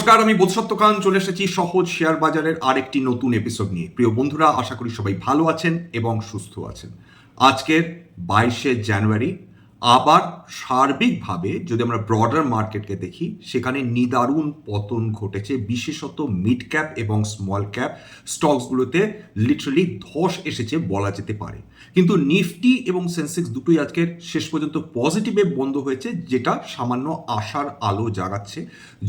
নমস্কার, আমি বোধসত্ত্ব খান চলে এসেছি সহজ শেয়ার বাজারের আরেকটি নতুন এপিসোড নিয়ে। প্রিয় বন্ধুরা, আশা করি সবাই ভালো আছেন এবং সুস্থ আছেন। আজকের বাইশে জানুয়ারি, আবার সার্বিকভাবে যদি আমরা ব্রডার মার্কেটকে দেখি, সেখানে নিদারুণ পতন ঘটেছে, বিশেষত মিড ক্যাপ এবং স্মল ক্যাপ স্টকসগুলোতে লিটারালি ধস এসেছে বলা যেতে পারে। কিন্তু নিফটি এবং সেন্সেক্স দুটোই আজকের শেষ পর্যন্ত পজিটিভে বন্ধ হয়েছে, যেটা সামান্য আশার আলো জাগাচ্ছে।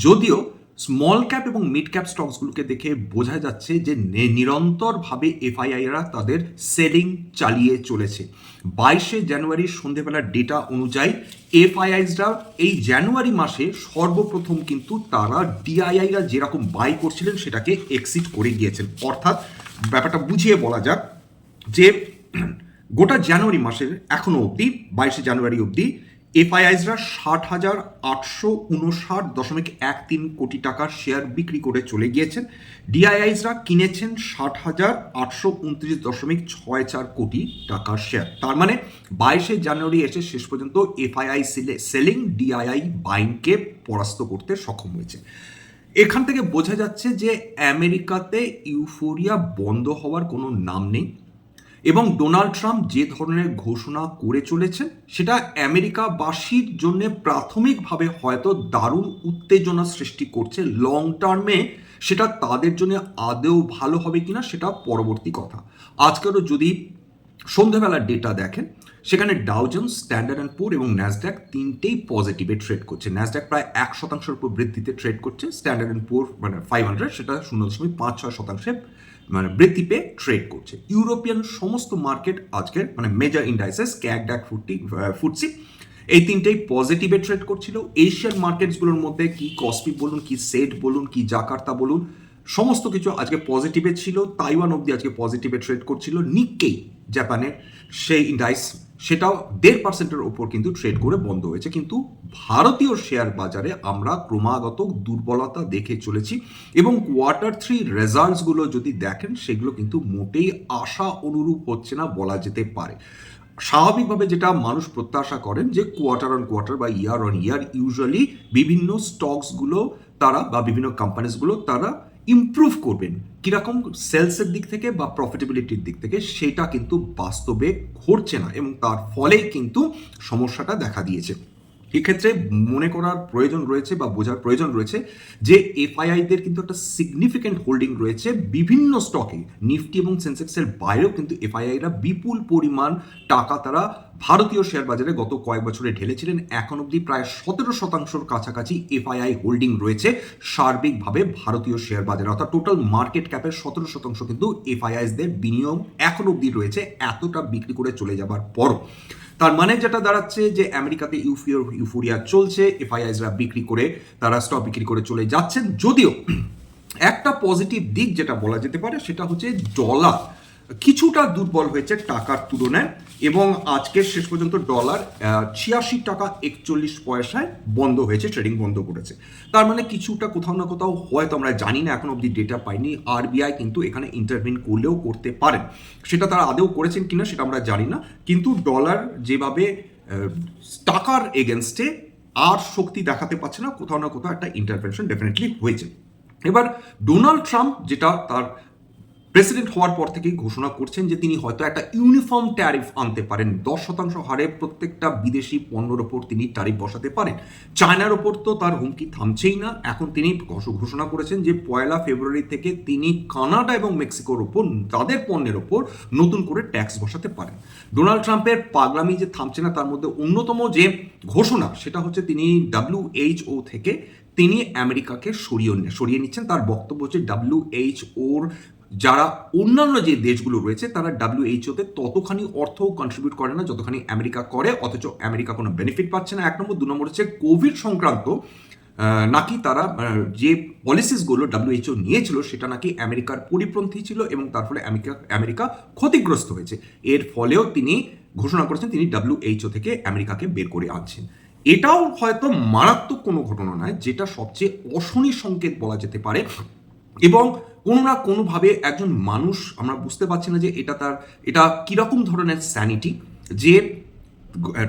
যদিও স্মল ক্যাপ এবং মিড ক্যাপ স্টকসগুলোকে দেখে বোঝা যাচ্ছে যে নিরন্তরভাবে এফআইআইরা তাদের সেলিং চালিয়ে চলেছে। বাইশে জানুয়ারির সন্ধেবেলার ডেটা অনুযায়ী এফআইআইসরা এই জানুয়ারি মাসে সর্বপ্রথম কিন্তু তারা ডিআইআইরা যেরকম বাই করছিলেন সেটাকে এক্সিট করে গিয়েছেন। অর্থাৎ ব্যাপারটা বুঝিয়ে বলা যাক যে, গোটা জানুয়ারি মাসের এখনও অবধি, বাইশে জানুয়ারি অবধি এফআইআইসরা ষাট হাজার আটশো উনষাট দশমিক এক তিন কোটি টাকার শেয়ার বিক্রি করে চলে গিয়েছেন। ডিআইআইসরা কিনেছেন ষাট হাজার আটশো উনত্রিশ দশমিক ছয় চার কোটি টাকার শেয়ার। তার মানে বাইশে জানুয়ারি এসে শেষ পর্যন্ত এফআইআই সেলিং ডিআইআই বাইংকে পরাস্ত করতে সক্ষম হয়েছে। এখান থেকে বোঝা যাচ্ছে যে আমেরিকাতে ইউফোরিয়া বন্ধ হওয়ার কোনো নাম নেই। এবং ডোনাল্ড ট্রাম্প যে ধরনের ঘোষণা করে চলেছেন, সেটা আমেরিকাবাসীর জন্য প্রাথমিকভাবে হয়তো দারুণ উত্তেজনা সৃষ্টি করছে লং টার্মে সেটা তাদের জন্য আদৌ ভালো হবে কিনা, সেটা পরবর্তী কথা। আজকেরও যদি সন্ধ্যাবেলার ডেটা দেখেন, সেখানে ডাউজন স্ট্যান্ডার্ড অ্যান্ড পুর এবং ন্যাসড্যাক তিনটেই পজিটিভে ট্রেড করছে। ন্যাসড্যাক প্রায় এক শতাংশের উপর বৃদ্ধিতে ট্রেড করছে স্ট্যান্ডার্ড অ্যান্ড পুর মানে ফাইভ হান্ড্রেড সেটা শূন্য দশমিক পাঁচ ছয় শতাংশে মানে বৃদ্ধি পেয়ে ট্রেড করছে। ইউরোপিয়ান সমস্ত মার্কেট আজকের মানে মেজার ইন্ডাইসেস ক্যাক ড্যাক ফুটি ফুটসি, এই তিনটেই পজিটিভে ট্রেড করছিল। এশিয়ান মার্কেটসগুলোর মধ্যে কি কসপি বলুন, কি সেট বলুন, কি জাকার্তা বলুন, সমস্ত কিছু আজকে পজিটিভে ছিল। তাইওয়ান অবধি আজকে পজিটিভে ট্রেড করছিল। নিক্কেই জাপানের সেই ইন্ডাইস সেটাও দেড় পার্সেন্টের ওপর কিন্তু ট্রেড করে বন্ধ হয়েছে। কিন্তু ভারতীয় শেয়ার বাজারে আমরা ক্রমাগত দুর্বলতা দেখে চলেছি এবং কোয়ার্টার থ্রি রেজাল্টসগুলো যদি দেখেন, সেগুলো কিন্তু মোটেই আশা অনুরূপ হচ্ছে না বলা যেতে পারে। স্বাভাবিকভাবে যেটা মানুষ প্রত্যাশা করেন যে কোয়ার্টার অন কোয়ার্টার বা ইয়ার অন ইয়ার ইউজুয়ালি বিভিন্ন স্টকসগুলো তারা বা বিভিন্ন কোম্পানিজগুলো তারা ইমপ্রুভ করবেন। কীরকম সেলসের দিক থেকে বা প্রফিটেবিলিটির দিক থেকে সেটা কিন্তু বাস্তবে ঘটছে না এবং তার ফলেই কিন্তু সমস্যাটা দেখা দিয়েছে। এক্ষেত্রে মনে করার প্রয়োজন রয়েছে বা বোঝার প্রয়োজন রয়েছে যে এফআইআইদের কিন্তু একটা সিগনিফিক্যান্ট হোল্ডিং রয়েছে। বিভিন্ন স্টকে নিফটি এবং সেন্সেক্সের বাইরেও কিন্তু এফআইআইরা বিপুল পরিমাণ টাকা তারা ভারতীয় শেয়ার বাজারে গত কয়েক বছরে ঢেলেছিলেন। এখন অবধি প্রায় সতেরো শতাংশের কাছাকাছি এফআইআই হোল্ডিং রয়েছে সার্বিকভাবে ভারতীয় শেয়ার বাজারে। অর্থাৎ টোটাল মার্কেট ক্যাপের সতেরো শতাংশ কিন্তু এফআইআইসদের বিনিয়োগ এখন অবধি রয়েছে। এতটা বিক্রি করে চলে যাবার পরও তার মানে যেটা দাঁড়াচ্ছে যে আমেরিকাতে ইউফিওর ইউফোরিয়া চলছে, এফআইআইসরা বিক্রি করে, তারা স্টক বিক্রি করে চলে যাচ্ছেন। যদিও একটা পজিটিভ দিক যেটা বলা যেতে পারে, সেটা হচ্ছে ডলার কিছুটা দুর্বল হয়েছে টাকার তুলনায়। এবং আজকের শেষ পর্যন্ত ডলার ছিয়াশি টাকা একচল্লিশ পয়সায় বন্ধ হয়েছে ট্রেডিং বন্ধ করেছে। তার মানে কিছুটা কোথাও না কোথাও হয়তো আমরা জানি না, এখন অবধি ডেটা পাইনি। আরবিআই কিন্তু এখানে ইন্টারভিন করলেও করতে পারেন। সেটা তারা আদেও করেছেন কিনা সেটা আমরা জানি না। কিন্তু ডলার যেভাবে টাকার এগেনস্টে আর শক্তি দেখাতে পারছে না, কোথাও না কোথাও একটা ইন্টারভেনশন ডেফিনেটলি হয়েছে। এবার ডোনাল্ড ট্রাম্প যেটা তার প্রেসিডেন্ট হওয়ার পর থেকেই ঘোষণা করছেন যে তিনি হয়তো একটা ইউনিফর্ম ট্যারিফ আনতে পারেন। দশ শতাংশ হারে প্রত্যেকটা বিদেশি পণ্যের ওপর তিনি ট্যারিফ বসাতে পারেন। চায়নার ওপর তো তার হুমকি থামছেই না। এখন তিনি ঘোষণা করেছেন যে পয়লা ফেব্রুয়ারি থেকে তিনি কানাডা এবং মেক্সিকোর ওপর, তাদের পণ্যের ওপর নতুন করে ট্যাক্স বসাতে পারেন। ডোনাল্ড ট্রাম্পের পাগলামি যে থামছে না, তার মধ্যে অন্যতম যে ঘোষণা, সেটা হচ্ছে তিনি ডাব্লিউএইচও থেকে তিনি আমেরিকাকে সরিয়ে সরিয়ে নিচ্ছেন। তার বক্তব্য হচ্ছে ডাব্লিউএইচওর যারা অন্যান্য যে দেশগুলো রয়েছে, তারা ডাব্লিউএইচওতে ততখানি অর্থ কন্ট্রিবিউট করে না, যতখানি আমেরিকা করে, অথচ আমেরিকা কোনো বেনিফিট পাচ্ছে না। এক নম্বর। দু নম্বর হচ্ছে কোভিড সংক্রান্ত নাকি তারা যে পলিসিসগুলো ডাব্লিউএইচও নিয়েছিল, সেটা নাকি আমেরিকার পরিপন্থী ছিল এবং তার ফলে আমেরিকা আমেরিকা ক্ষতিগ্রস্ত হয়েছে। এর ফলেও তিনি ঘোষণা করেছেন, তিনি ডাব্লিউএইচও থেকে আমেরিকাকে বের করে আনছেন। এটাও হয়তো মারাত্মক কোনো ঘটনা নয়, যেটা সবচেয়ে অশনি সংকেত বলা যেতে পারে। এবং কোনো না কোনোভাবে একজন মানুষ, আমরা বুঝতে পারছি না যে এটা তার, এটা কীরকম ধরনের স্যানিটি যে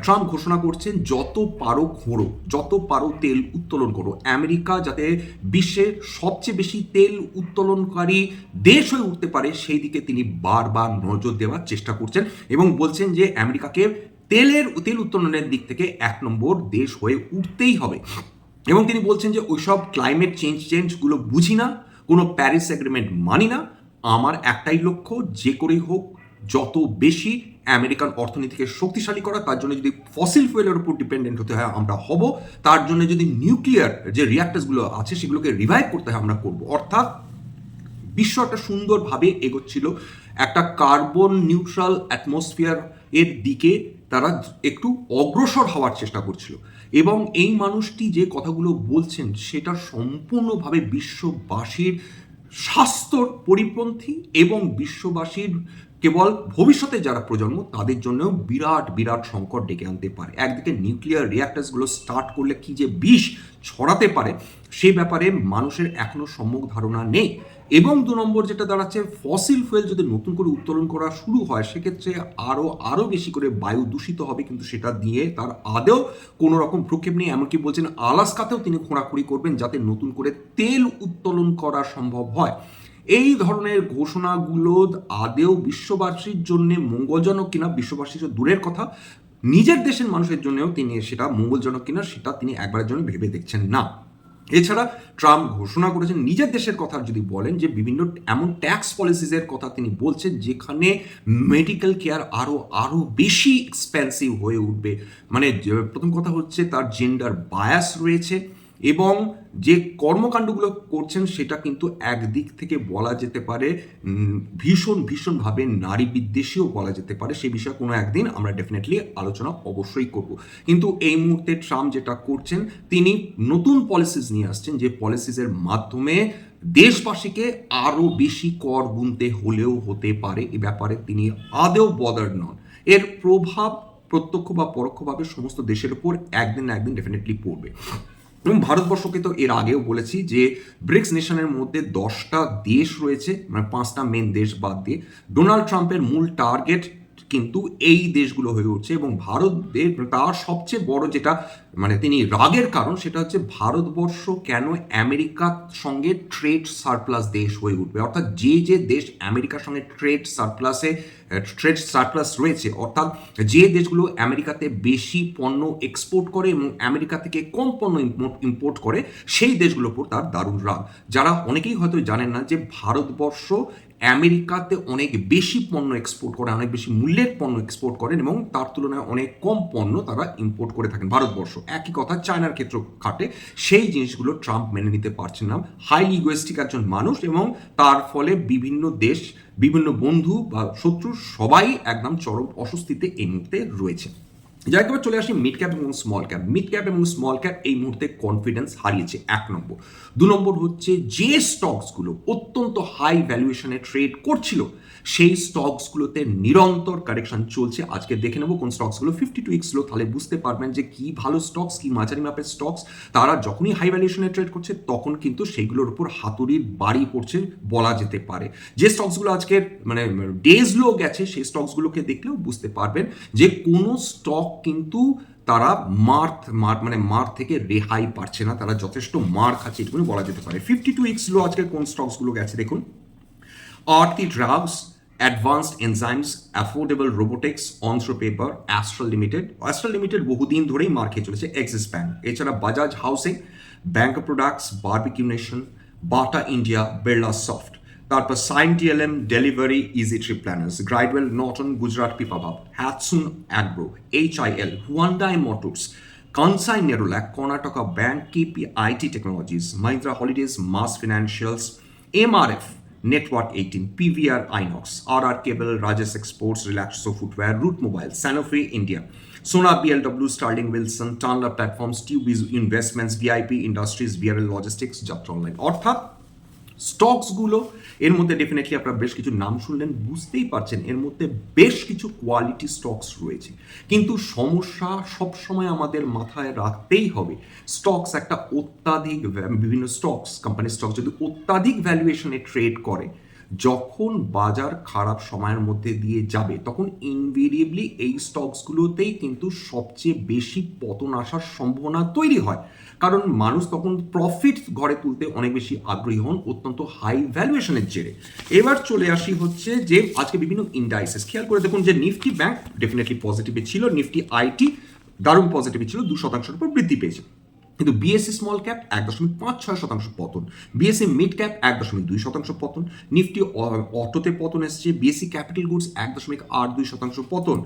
ট্রাম্প ঘোষণা করছেন যত পারো ঘোরো, যত পারো তেল উত্তোলন করো। আমেরিকা যাতে বিশ্বের সবচেয়ে বেশি তেল উত্তোলনকারী দেশ হয়ে উঠতে পারে, সেই দিকে তিনি বারবার নজর দেওয়ার চেষ্টা করছেন এবং বলছেন যে আমেরিকাকে তেলের, তেল উত্তোলনের দিক থেকে এক নম্বর দেশ হয়ে উঠতেই হবে। এবং তিনি বলছেন যে ওইসব ক্লাইমেট চেঞ্জ চেঞ্জগুলো বুঝি না। কোনো প্যারিস এগ্রিমেন্ট মানি না। আমার একটাই লক্ষ্য, যে করেই হোক, যত বেশি আমেরিকান অর্থনীতিকে শক্তিশালী করা, তার জন্য যদি ফসিল ফুয়েলের উপর ডিপেন্ডেন্ট হতে হয়, আমরা হব। তার জন্য যদি নিউক্লিয়ার যে রিয়াক্টার্সগুলো আছে, সেগুলোকে রিভাইভ করতে হয়, আমরা করব। অর্থাৎ বিশ্ব একটা সুন্দরভাবে এগোচ্ছিল। একটা কার্বন নিউট্রাল অ্যাটমসফিয়ার এর দিকে তারা একটু অগ্রসর হওয়ার চেষ্টা করছিল। এবং এই মানুষটি যে কথাগুলো বলছেন সেটা সম্পূর্ণভাবে বিশ্ববাসীর স্বাস্থ্যর পরিপন্থী এবং বিশ্ববাসীর কেবল ভবিষ্যতে যারা প্রজন্ম, তাদের জন্যও বিরাট বিরাট সংকট ডেকে আনতে পারে। একদিকে নিউক্লিয়ার রিয়াক্টার্সগুলো স্টার্ট করলে কি যে বিষ ছড়াতে পারে, সে ব্যাপারে মানুষের এখনও সম্যক ধারণা নেই। এবং দু নম্বর যেটা দাঁড়াচ্ছে ফসিল ফুয়েল যদি নতুন করে উত্তোলন করা শুরু হয়, সেক্ষেত্রে আরও আরও বেশি করে বায়ু দূষিত হবে, কিন্তু সেটা দিয়ে তার আদেও কোনো রকম প্রক্ষেপ নেই। এমনকি বলছেন আলাস্কাতেও তিনি খোঁড়াখুড়ি করবেন যাতে নতুন করে তেল উত্তোলন করা সম্ভব হয়। এই ধরনের ঘোষণাগুলো আদেও বিশ্ববাসীর জন্য মঙ্গলজনক কিনা বিশ্ববাসীর দূরের কথা। নিজের দেশের মানুষের জন্যও তিনি সেটা মঙ্গলজনক কিনা, সেটা তিনি একবারের জন্য ভেবে দেখছেন না। এছাড়া ট্রাম্প ঘোষণা করেছেন, নিজের দেশের কথা যদি বলেন যে বিভিন্ন এমন ট্যাক্স পলিসিসের কথা তিনি বলছেন, যেখানে মেডিকেল কেয়ার আরও আরও বেশি এক্সপেন্সিভ হয়ে উঠবে। মানে প্রথম কথা হচ্ছে তার জেন্ডার বায়াস রয়েছে। এবং যে কর্মকাণ্ডগুলো করছেন সেটা কিন্তু একদিক থেকে বলা যেতে পারে ভীষণ, ভীষণভাবে নারী বিদ্বেষীও বলা যেতে পারে। সে বিষয়ে কোনো একদিন আমরা ডেফিনেটলি আলোচনা অবশ্যই করব। কিন্তু এই মুহূর্তে ট্রাম্প যেটা করছেন, তিনি নতুন পলিসিস নিয়ে আসছেন যে পলিসিসের মাধ্যমে দেশবাসীকে আরও বেশি কর গুনতে হলেও হতে পারে। এ ব্যাপারে তিনি আদেও বদার নন। এর প্রভাব প্রত্যক্ষ বা পরোক্ষভাবে সমস্ত দেশের উপর একদিন না একদিন ডেফিনেটলি পড়বে। এবং ভারতবর্ষকে তো এর আগেও বলেছি যে ব্রিক্স নেশনের মধ্যে দশটা দেশ রয়েছে মানে পাঁচটা মেন দেশ বাদ দিয়ে। ডোনাল্ড ট্রাম্পের মূল টার্গেট কিন্তু এই দেশগুলো হয়ে উঠছে এবং ভারতের তার সবচেয়ে বড় যেটা মানে তিনি রাগের কারণ সেটা হচ্ছে ভারতবর্ষ কেন আমেরিকার সঙ্গে ট্রেড সারপ্লাস দেশ হয়ে উঠবে? অর্থাৎ যে যে দেশ আমেরিকার সঙ্গে ট্রেড সারপ্লাসে ট্রেড সারপ্লাস রয়েছে। অর্থাৎ যে দেশগুলো আমেরিকাতে বেশি পণ্য এক্সপোর্ট করে এবং আমেরিকা থেকে কম পণ্য ইম্পোর্ট করে, সেই দেশগুলোর উপর তার দারুণ রাগ। যারা অনেকেই হয়তো জানেন না যে ভারতবর্ষ আমেরিকাতে অনেক বেশি পণ্য এক্সপোর্ট করে, অনেক বেশি মূল্যের পণ্য এক্সপোর্ট করেন এবং তার তুলনায় অনেক কম পণ্য তারা ইম্পোর্ট করে থাকেন ভারতবর্ষ। একই কথা চায়নার ক্ষেত্র খাটে সেই জিনিসগুলো ট্রাম্প মেনে নিতে পারছেন না। হাইলি ইগোয়েস্টিক একজন মানুষ এবং তার ফলে বিভিন্ন দেশ বিভিন্ন বন্ধু বা শত্রু সবাই একদম চরম অস্বস্তিতে এই মুহূর্তে রয়েছে। যাই একবার চলে আসি মিড ক্যাপ এবং স্মল ক্যাপ মিড ক্যাপ এবং স্মল ক্যাপ এই মুহূর্তে কনফিডেন্স হারিয়েছে এক নম্বর। দু নম্বর হচ্ছে যে স্টকসগুলো অত্যন্ত হাই ভ্যালুয়েশনে ট্রেড করছিল সেই স্টকসগুলোতে নিরন্তর কারেকশন চলছে। আজকে দেখে নেব কোন স্টকসগুলো ফিফটি টু এক্সলো তাহলে বুঝতে পারবেন যে কি ভালো স্টকস কি মাঝারি মাপের স্টকস তারা যখনই হাই ভ্যালুয়েশনে ট্রেড করছে তখন কিন্তু সেইগুলোর উপর হাতুড়ির বাড়ি পড়ছে বলা যেতে পারে। যে স্টকসগুলো আজকে মানে ডেজ লো গেছে সেই স্টকসগুলোকে দেখলেও বুঝতে পারবেন যে কোনো স্টক কিন্তু তারা মার্থ মার মানে মার থেকে রেহাই পাচ্ছে না। তারা যথেষ্ট মার খাচ্ছে এটুকুনি বলা যেতে পারে। ফিফটি টু এক্স লো আজকে কোন স্টকসগুলো গেছে দেখুন। Aarti Drugs, Advanced Enzymes, affordable robotics Onthro paper Astral limited Astral limited বহুদিন ধরেই মার খেয়ে চলেছে এক্সিস ব্যাঙ্ক এছাড়া Bajaj housing bank products barbecue nation Bata India Birla soft তারপর Cyient TLM Delhivery easy trip planners Grindwell Norton Gujarat Pipavav Hatsun agro H I L Hyundai motors Kansai Nerolac Karnataka bank KP IT technologies Mahindra holidays MAS financials MRF Network 18, PVR Inox, RR Cable, Rajas Exports, Relaxo Footwear, Root Mobile, Sanofi India, Sona BLW, Starling Wilson, Tanla Platforms, Tubiz Investments, VIP Industries, VRL Logistics, Jatra Online. অর্থাৎ স্টকসগুলো, এর মধ্যে definitely আপনারা বেশ কিছু নাম শুনলেন, বুঝতেই পারছেন, এর মধ্যে বেশ কিছু কোয়ালিটি স্টকস রয়েছে। কিন্তু সমস্যা সবসময় আমাদের মাথায় রাখতেই হবে স্টকস একটা অত্যাধিক, বিভিন্ন স্টকস কোম্পানির স্টক যদি অত্যাধিক ভ্যালুয়েশনে ট্রেড করে যখন বাজার খারাপ সময়ের মধ্যে দিয়ে যাবে, তখন ইনভেরিয়েবলি এই স্টকসগুলোতেই কিন্তু সবচেয়ে বেশি পতন আসার সম্ভাবনা তৈরি হয়। কারণ মানুষ তখন প্রফিট ঘরে তুলতে অনেক বেশি আগ্রহী হন অত্যন্ত হাই ভ্যালুয়েশনের জেরে। এবার চলে আসি হচ্ছে যে, আজকে বিভিন্ন ইন্ডাইসেস খেয়াল করে দেখুন যে নিফটি ব্যাংক ডেফিনেটলি পজিটিভে ছিল নিফটি আইটি দারুণ পজিটিভে ছিল দু শতাংশের উপর বৃদ্ধি পেয়েছে। কিন্তু বিএসসি স্মল ক্যাপ এক দশমিক পাঁচ ছয় শতাংশ পতন। বিএসসি মিড ক্যাপ এক দশমিক দুই শতাংশ পতন। নিফটি অটোতে পতন এসছে। বিএসসি ক্যাপিটাল গুডস এক দশমিক আট দুই শতাংশ পতন।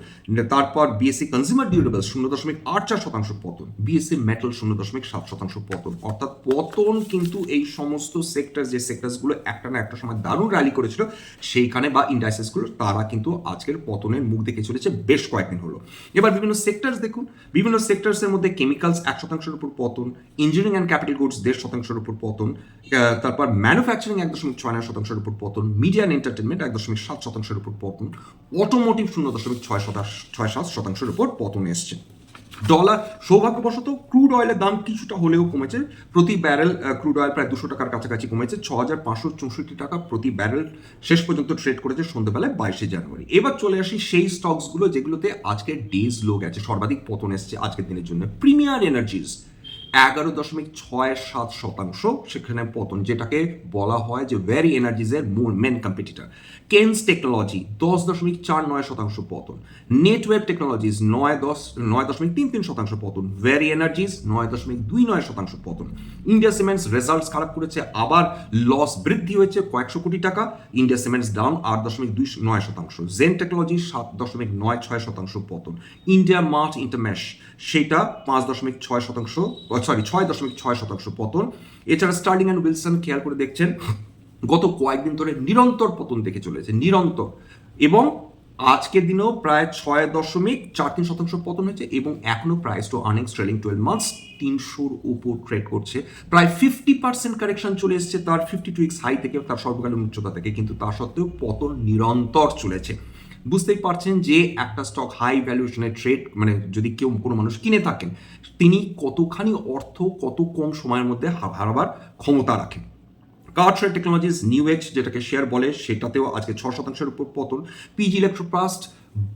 তারপর বিএসসি কনজিউমার ডিউরেবল শূন্য দশমিক আট চার শতাংশ পতন। বিএসসি মেটাল শূন্য দশমিক সাত শতাংশ পতন। অর্থাৎ পতন কিন্তু এই সমস্ত সেক্টর যে সেক্টরসগুলো একটা না একটা সময় দারুণ র্যালি করেছিল, সেইখানে বা ইন্ডাস্ট্রিজগুলো তারা কিন্তু আজকের পতনের মুখ দেখে চলেছে বেশ কয়েকদিন হলো। এবার বিভিন্ন সেক্টরস দেখুন। বিভিন্ন সেক্টরসের মধ্যে কেমিক্যালস এক শতাংশের উপর পতন। ইঞ্জিনিয়ারিং অ্যান্ড ক্যাপিটাল গুডস দেড় শতাংশের উপর পতন তারপর ম্যানুফ্যাকচারিং এক দশমিক ছয় নয় শতাংশের উপর পতন মিডিয়া অ্যান্ড এন্টারটেনমেন্ট এক দশমিক সাত শতাংশের উপর পতন অটোমোটিভ শূন্য দশমিক ছয় শতাংশ, ছয় সাত শতাংশের উপর পতন এসছে। ডলার সৌভাগ্যবশত ক্রুড অয়েলের দাম কিছুটা হলেও কমেছে, প্রতি ব্যারেল ক্রুড অয়েল প্রায় দুশো টাকার কাছাকাছি কমেছে ছ হাজার পাঁচশো চৌষট্টি টাকা প্রতি ব্যারেল শেষ পর্যন্ত ট্রেড করেছে সন্ধ্যাবেলায় বাইশে জানুয়ারি। এবার চলে আসি সেই স্টকসগুলো যেগুলোতে আজকে ডেজ লো গেছে, সর্বাধিক পতন এসছে আজকের দিনের জন্য। প্রিমিয়ার এনার্জিস এগারো দশমিক ছয় সাত শতাংশ, সেখানে পতন, যেটাকে বলা হয় যে ভ্যারি এনার্জিজের মেন কম্পিটিটর কেন্স টেকনোলজি দশ দশমিক চার নয় শতাংশ পতন। নেটওয়ার্ক টেকনোলজিস নয় দশ, নয় দশমিক তিন তিন শতাংশ পতন। ভ্যারি এনার্জিস নয় দশমিক দুই নয় শতাংশ পতন। ইন্ডিয়া সিমেন্টস রেজাল্টস খারাপ করেছে, আবার লস বৃদ্ধি হয়েছে কয়েকশো কোটি টাকা। ইন্ডিয়া সিমেন্টস ডাউন আট দশমিক দুই নয় শতাংশ। জেন টেকনোলজি সাত দশমিক নয় ছয় শতাংশ পতন। ইন্ডিয়া মার্ট ইন্টারম্যাশ সেটা পাঁচ দশমিক ছয় শতাংশ সরি, ছয় দশমিক ছয় শতাংশ পতন। এছাড়া স্টার্লিং অ্যান্ড উইলসন খেয়াল করে দেখছেন, গত কয়েকদিন ধরে নিরন্তর পতন দেখে চলেছে, নিরন্তর। এবং আজকের দিনেও প্রায় ছয় দশমিক চার তিন শতাংশ পতন হয়েছে এবং এখনও price to earnings trailing twelve months তিনশোর উপর ট্রেড করছে। প্রায় ফিফটি পার্সেন্ট কারেকশন চলে এসেছে, তার ফিফটি টু উইক্স হাই থেকে তার সর্বকালীন উচ্চতা থেকে, কিন্তু তা সত্ত্বেও পতন নিরন্তর চলেছে। বুঝতেই পারছেন যে একটা স্টক হাই ভ্যালুয়েশনের ট্রেড মানে যদি কেউ কোনো মানুষ কিনে থাকেন, তিনি কতখানি অর্থ কত কম সময়ের মধ্যে হারাবার ক্ষমতা রাখেন। কার্ট্রেড টেকনোলজিস নিউ এজ যেটাকে শেয়ার বলে, সেটাতেও আজকে ছ শতাংশের উপর পতন। পিজি ইলেকট্রোপ্লাস্ট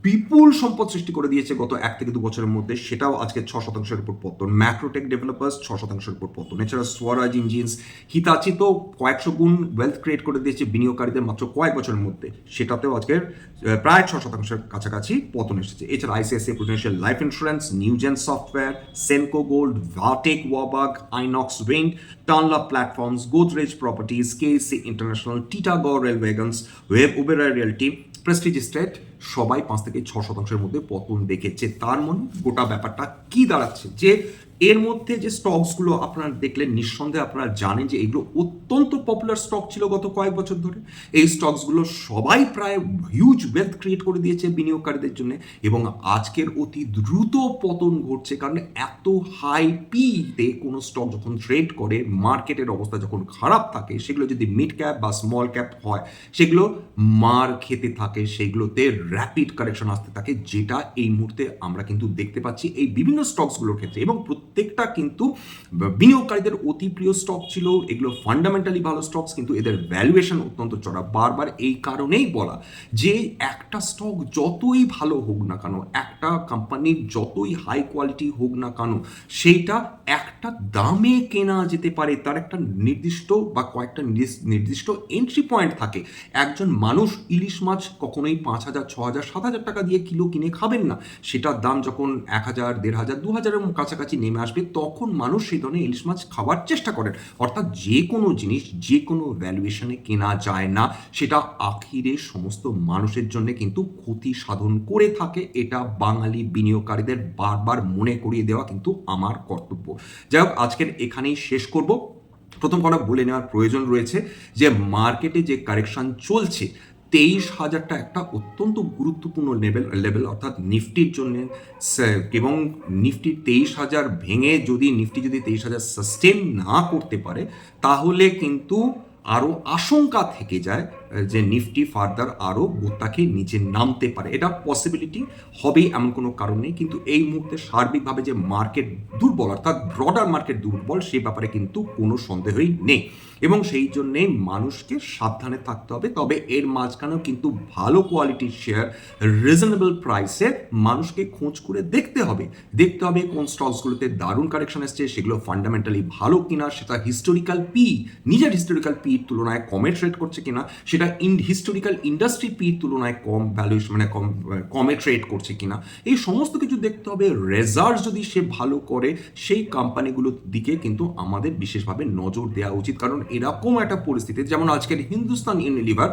বিপুল সম্পদ সৃষ্টি করে দিয়েছে গত এক থেকে দু বছরের মধ্যে। সেটাও আজকে ছ শতাংশের উপর পতন। ম্যাক্রোটেক ডেভেলপার্স ছ শতাংশের উপর পতন। এছাড়া স্বরাজ ইঞ্জিনস হিতাচি তো কয়েকশো গুণ ওয়েলথ ক্রিয়েট করে দিয়েছে বিনিয়োগকারীদের মাত্র কয়েক বছরের মধ্যে। সেটাতেও আজকের প্রায় ছ শতাংশের কাছাকাছি পতন এসেছে। এছাড়া ICICI prudential life insurance Newgen software Senco gold Va Tech Wabag Inox wind Tanla platforms Godrej properties KSC international Titagarh rail wagons web উবেরা realty Prestige estate সবাই পাঁচ থেকে ছ শতাংশের মধ্যে পতন দেখেছে। তার মানে গোটা ব্যাপারটা কি দাঁড়াচ্ছে? যে এর মধ্যে যে স্টকসগুলো আপনারা দেখলেন, নিঃসন্দেহে আপনারা জানেন যে এগুলো অত্যন্ত পপুলার স্টক ছিল গত কয়েক বছর ধরে। এই স্টকসগুলো সবাই প্রায় হিউজ ওয়েলথ ক্রিয়েট করে দিয়েছে বিনিয়োগকারীদের জন্য এবং আজকের অতি দ্রুত পতন ঘটছে কারণ এত হাই পিতে কোনো স্টক যখন ট্রেড করে মার্কেটের অবস্থা যখন খারাপ থাকে, সেগুলো যদি মিড ক্যাপ বা স্মল ক্যাপ হয়, সেগুলো মার খেতে থাকে, সেগুলোতে র্যাপিড কারেকশন আসতে থাকে, যেটা এই মুহূর্তে আমরা কিন্তু দেখতে পাচ্ছি এই বিভিন্ন স্টকসগুলোর ক্ষেত্রে। এবং প্রত্যেকটা কিন্তু বিনিয়োগকারীদের অতি প্রিয় স্টক ছিল, এগুলো ফান্ডামেন্টালি ভালো স্টকস কিন্তু এদের ভ্যালুয়েশন অত্যন্ত চড়া। বারবার এই কারণেই বলা যে, একটা স্টক যতই ভালো হোক না কেন, একটা কোম্পানির যতই হাই কোয়ালিটি হোক না কেন সেইটা একটা দামে কেনা যেতে পারে, তার একটা নির্দিষ্ট বা কয়েকটা নির্দিষ্ট- এন্ট্রি পয়েন্ট থাকে। একজন মানুষ ইলিশ মাছ কখনোই পাঁচ হাজার, ছ হাজার, সাত হাজার টাকা দিয়ে কিলো কিনে খাবেন না। সেটার দাম যখন এক হাজার, দেড় হাজার, দু হাজারের কাছাকাছি নেমে আসবে, তখন মানুষ সেই ধরনের ইলিশ মাছ খাওয়ার চেষ্টা করেন। অর্থাৎ যে কোনো জিনিস, যে কোনো ভ্যালুয়েশনে কেনা যায় না। সেটা আখিরে সমস্ত মানুষের জন্য কিন্তু ক্ষতি সাধন করে থাকে। এটা বাঙালি বিনিয়োগকারীদের বারবার মনে করিয়ে দেওয়া কিন্তু আমার কর্তব্য। যাই হোক, আজকের এখানেই শেষ করব। প্রথম কথা বলে নেওয়ার প্রয়োজন রয়েছে যে মার্কেটে যে কারেকশন চলছে তেইশ হাজারটা একটা অত্যন্ত গুরুত্বপূর্ণ লেভেল লেভেল অর্থাৎ নিফটির জন্য এবং নিফটির তেইশ হাজার ভেঙে যদি, নিফটি যদি তেইশ হাজার সাস্টেন না করতে পারে, তাহলে কিন্তু আরও আশঙ্কা থেকে যায় যে নিফটি ফার্দার আরও বোতাকে নিচে নামতে পারে। এটা পসিবিলিটি হবেই এমন কোনো কারণ নেই, কিন্তু এই মুহূর্তে সার্বিকভাবে যে মার্কেট দুর্বল, অর্থাৎ ব্রডার মার্কেট দুর্বল, সে ব্যাপারে কিন্তু কোনো সন্দেহই নেই। এবং সেই জন্যে মানুষকে সাবধানে থাকতে হবে। তবে এর মাঝখানেও কিন্তু ভালো কোয়ালিটির শেয়ার রিজনেবল প্রাইসে মানুষকে খোঁজ করে দেখতে হবে। দেখতে হবে কোন স্টকসগুলোতে দারুণ কারেকশন এসছে, সেগুলো ফান্ডামেন্টালি ভালো কিনা, সেটা হিস্টোরিক্যাল পি নিজের হিস্টোরিক্যাল পির তুলনায় কমে ট্রেড করছে কিনা, সেটা ইন হিস্টোরিক্যাল ইন্ডাস্ট্রি পির তুলনায় কম ভ্যালুয়েশন মানে কম, কমে ট্রেড করছে কিনা, এই সমস্ত কিছু দেখতে হবে। রেজাল্ট যদি সে ভালো করে, সেই কোম্পানিগুলোর দিকে কিন্তু আমাদের বিশেষভাবে নজর দেওয়া উচিত। কারণ এরকম একটা পরিস্থিতি যেমন আজকের হিন্দুস্তান ইউনিলিভার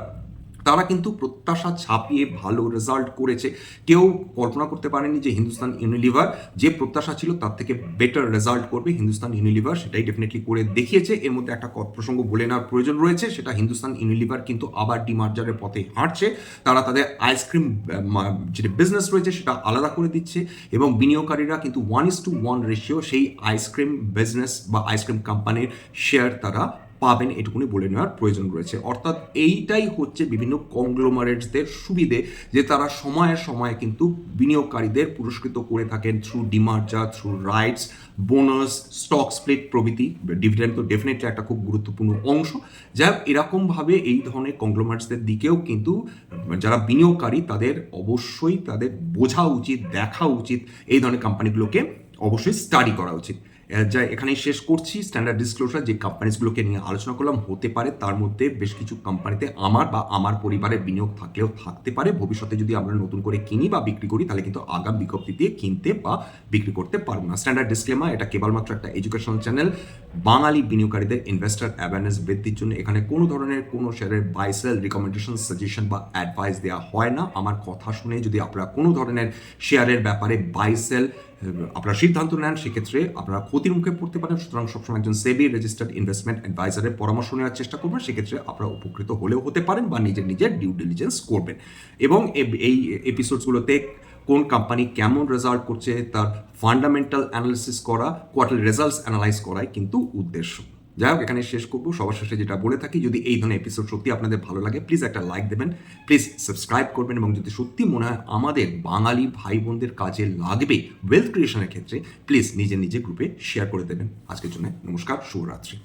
তারা কিন্তু প্রত্যাশা ছাপিয়ে ভালো রেজাল্ট করেছে। কেউ কল্পনা করতে পারেনি যে হিন্দুস্তান ইউনিলিভার যে প্রত্যাশা ছিল তার থেকে বেটার রেজাল্ট করবে। হিন্দুস্তান ইউনিলিভার সেটাই ডেফিনেটলি করে দেখিয়েছে। এর মধ্যে একটা প্রসঙ্গ বলে নেওয়ার প্রয়োজন রয়েছে, সেটা হিন্দুস্তান ইউনিলিভার কিন্তু আবার ডিমার্জারের পথে হাঁটছে। তারা তাদের আইসক্রিম যেটা বিজনেস রয়েছে সেটা আলাদা করে দিচ্ছে এবং বিনিয়োগকারীরা কিন্তু one is to one ratio সেই আইসক্রিম বিজনেস বা আইসক্রিম কোম্পানির শেয়ার তারা পাবেন এটুকুনি বলে নেওয়ার প্রয়োজন রয়েছে। অর্থাৎ এইটাই হচ্ছে বিভিন্ন কংগ্লোমারেটসদের সুবিধে যে তারা সময়ে সময়ে কিন্তু বিনিয়োগকারীদের পুরস্কৃত করে থাকেন through demerger through rights bonus stock split প্রভৃতি। ডিভিডেন্ড তো ডেফিনেটলি একটা খুব গুরুত্বপূর্ণ অংশ। যা এরকমভাবে এই ধরনের কংগ্লোমারেটসদের দিকেও কিন্তু যারা বিনিয়োগকারী তাদের অবশ্যই তাদের বোঝা উচিত, দেখা উচিত এই ধরনের কোম্পানিগুলোকে অবশ্যই স্টাডি করা উচিত। যা এখানেই শেষ করছি। স্ট্যান্ডার্ড ডিসক্লোজার যে কোম্পানিজগুলোকে নিয়ে আলোচনা করলাম, হতে পারে তার মধ্যে বেশ কিছু কোম্পানিতে আমার বা আমার পরিবারের বিনিয়োগ থাকলেও থাকতে পারে। ভবিষ্যতে যদি আমরা নতুন করে কিনি বা বিক্রি করি, তাহলে কিন্তু আগাম বিজ্ঞপ্তি দিয়ে কিনতে বা বিক্রি করতে পারব না। স্ট্যান্ডার্ড ডিসক্লেমার এটা কেবলমাত্র একটা এডুকেশনাল চ্যানেল বাঙালি বিনিয়োগকারীদের ইনভেস্টার অ্যাওয়ারনেস বৃদ্ধির জন্য এখানে কোনো ধরনের কোনো শেয়ারের বাই সেল রিকমেন্ডেশন সাজেশন বা অ্যাডভাইস দেওয়া হয় না। আমার কথা শুনে যদি আপনারা কোনো ধরনের শেয়ারের ব্যাপারে বাই সেল আপনারা সিদ্ধান্ত নেন, সেক্ষেত্রে আপনারা ক্ষতির মুখে পড়তে পারেন। সুতরাং সবসময় একজন সেবি রেজিস্টার্ড ইনভেস্টমেন্ট অ্যাডভাইজারের পরামর্শ নেওয়ার চেষ্টা করবেন। সেক্ষেত্রে আপনারা উপকৃত হলেও হতে পারেন বা নিজের নিজের ডিউ ডিলিজেন্স করবেন। এবং এই এপিসোডসগুলোতে কোন কোম্পানি কেমন রেজাল্ট করছে, তার ফান্ডামেন্টাল অ্যানালিসিস করা কোয়ার্টার রেজাল্টস অ্যানালাইজ করাই কিন্তু উদ্দেশ্য। যাই হোক এখানে শেষ করব। সবার শেষে যেটা বলে থাকি, যদি এই ধরনের এপিসোড সত্যি আপনাদের ভালো লাগে প্লিজ একটা লাইক দেবেন প্লিজ সাবস্ক্রাইব করবেন এবং যদি সত্যি মনে হয় আমাদের বাঙালি ভাই বোনদের কাজে লাগবে ওয়েলথ ক্রিয়েশনের ক্ষেত্রে প্লিজ নিজে নিজে গ্রুপে শেয়ার করে দেবেন। আজকের জন্য নমস্কার, শুভরাত্রি।